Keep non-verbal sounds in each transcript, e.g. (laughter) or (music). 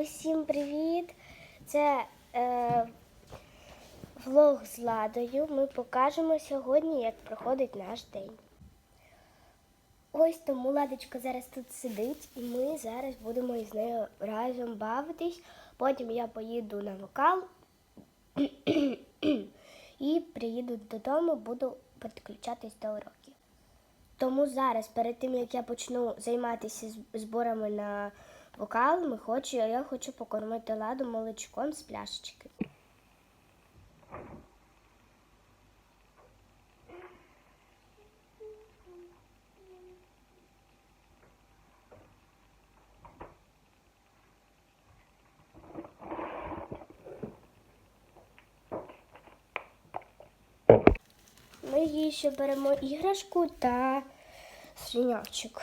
Усім привіт! Це е, влог з Ладою. Ми покажемо сьогодні, як проходить наш день. Ось тому Ладочка зараз тут сидить, і ми зараз будемо із нею разом бавитись. Потім я поїду на вокал (clears throat) і приїду додому, буду підключатись до уроків. Тому зараз, перед тим як я почну займатися зборами на вокал, ми хочу, я хочу покормити ладу молочком з пляшечки. Ми їй ще беремо іграшку та слінявчик.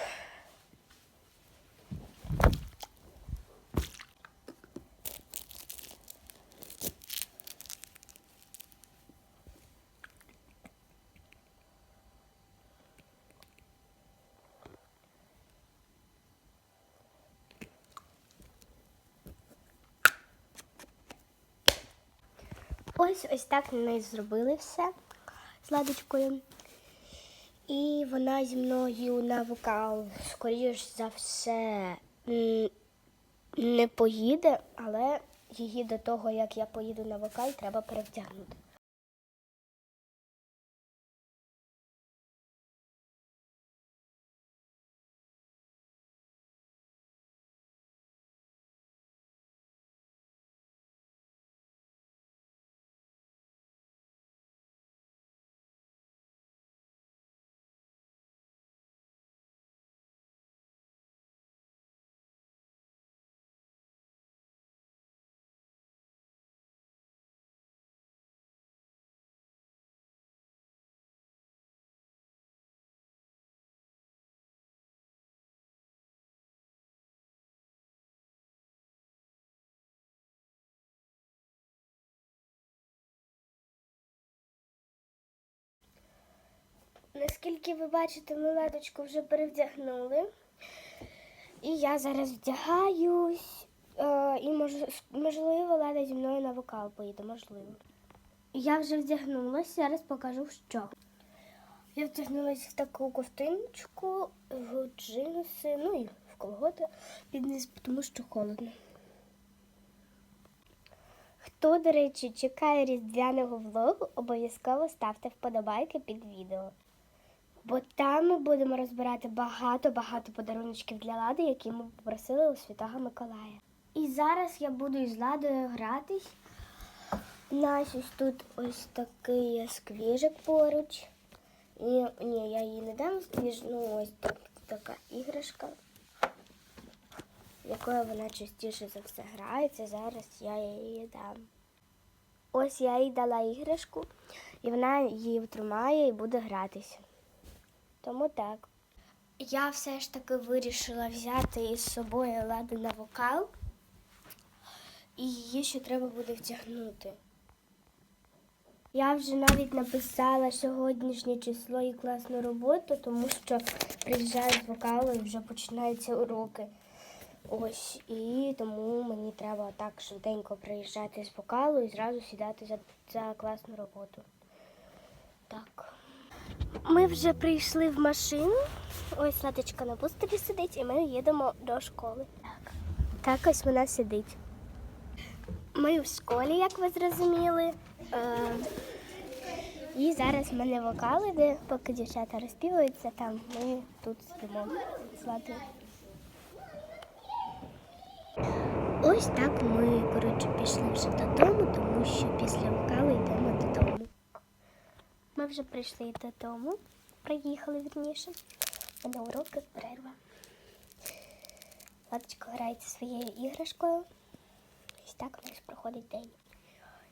Ось ось так ми зробили все з ладочкою. І вона зі мною на вокал, скоріш за все, не поїде, але її до того, як я поїду на вокал, треба перевдягнути. Наскільки ви бачите, ми ладочку вже перевдягнули. І я зараз вдягаюсь. Е, і мож, можливо, Лада зі мною на вокал поїде, можливо. Я вже вдягнулася, зараз покажу що. Я вдягнулася в таку ковтиночку, в джинси, ну і в колготи під низ, тому що холодно. Хто, до речі, чекає різдвяного влогу, обов'язково ставте вподобайки під відео. Бо там ми будемо розбирати багато-багато подаруночків для Лади, які ми попросили у Святого Миколая. І зараз я буду із Ладою гратись. У нас ось тут ось такий сквіжик поруч. І, ні, я їй не дам сквіж, ну ось так, така іграшка, якою вона частіше за все грається. Зараз я її дам. Ось я їй дала іграшку, і вона її втримає і буде гратися. Тому так. Я все ж таки вирішила взяти із собою ладу на вокал, і її ще треба буде втягнути. Я вже навіть написала сьогоднішнє число і класну роботу, тому що приїжджаю з вокалу і вже починаються уроки. Ось, і тому мені треба так швиденько приїжджати з вокалу і зразу сідати за, за класну роботу. Так. Ми вже прийшли в машину. Ось Латочка на бустері сидить, і ми їдемо до школи. Так. Так ось вона сидить. Ми в школі, як ви зрозуміли. Е, і зараз в мене вокал іде, поки дівчата розпівуються, там ми тут сидимо з Латою. Ось так ми, коротше, пішли вже додому, тому що після вокалу йдемо додому. Ми вже прийшли додому, приїхали вірніше. А на уроки перерва. Владочка грається своєю іграшкою. Ось так у нас проходить день.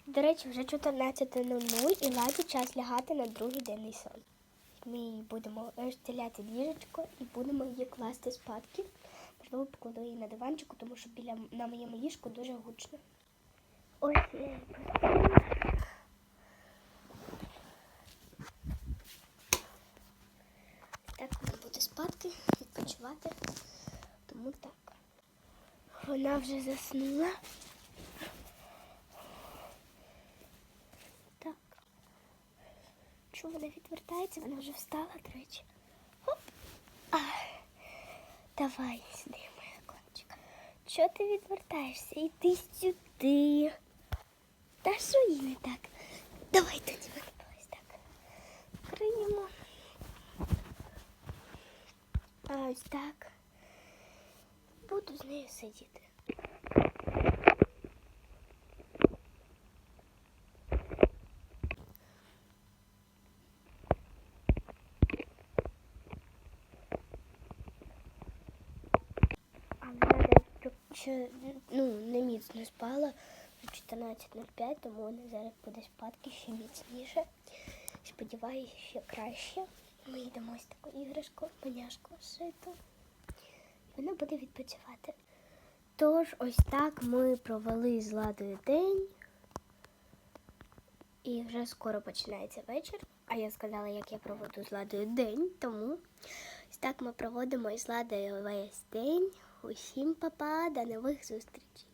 До речі, вже 14.00 і ладі час лягати на другий денний сон. Ми її будемо розстеляти ліжечко і будемо її класти спадки. Можливо, покладу її на диванчику, тому що біля на моєму ліжку дуже гучно. Ось я спати, відпочивати. Тому так. Вона вже заснула. Так. Чому вона відвертається? Вона вже встала, до речі. Оп. А. Давай сюди, моя кончика. Чого ти відвертаєшся? Іди сюди. Та що їй не так? Давай тоді ось так. Криємо. А ось так. Буду з нею сидіти. Ще, ну, не міцно спала в 14.05, тому вона зараз буде спадки ще міцніше. Сподіваюся, ще краще. Ми йдемо ось таку іграшку, поняшку шиту. Вона буде відпочивати. Тож, ось так ми провели з Ладою день. І вже скоро починається вечір. А я сказала, як я проведу з Ладою день, тому ось так ми проводимо із Ладою весь день. Усім па-па, до нових зустрічей.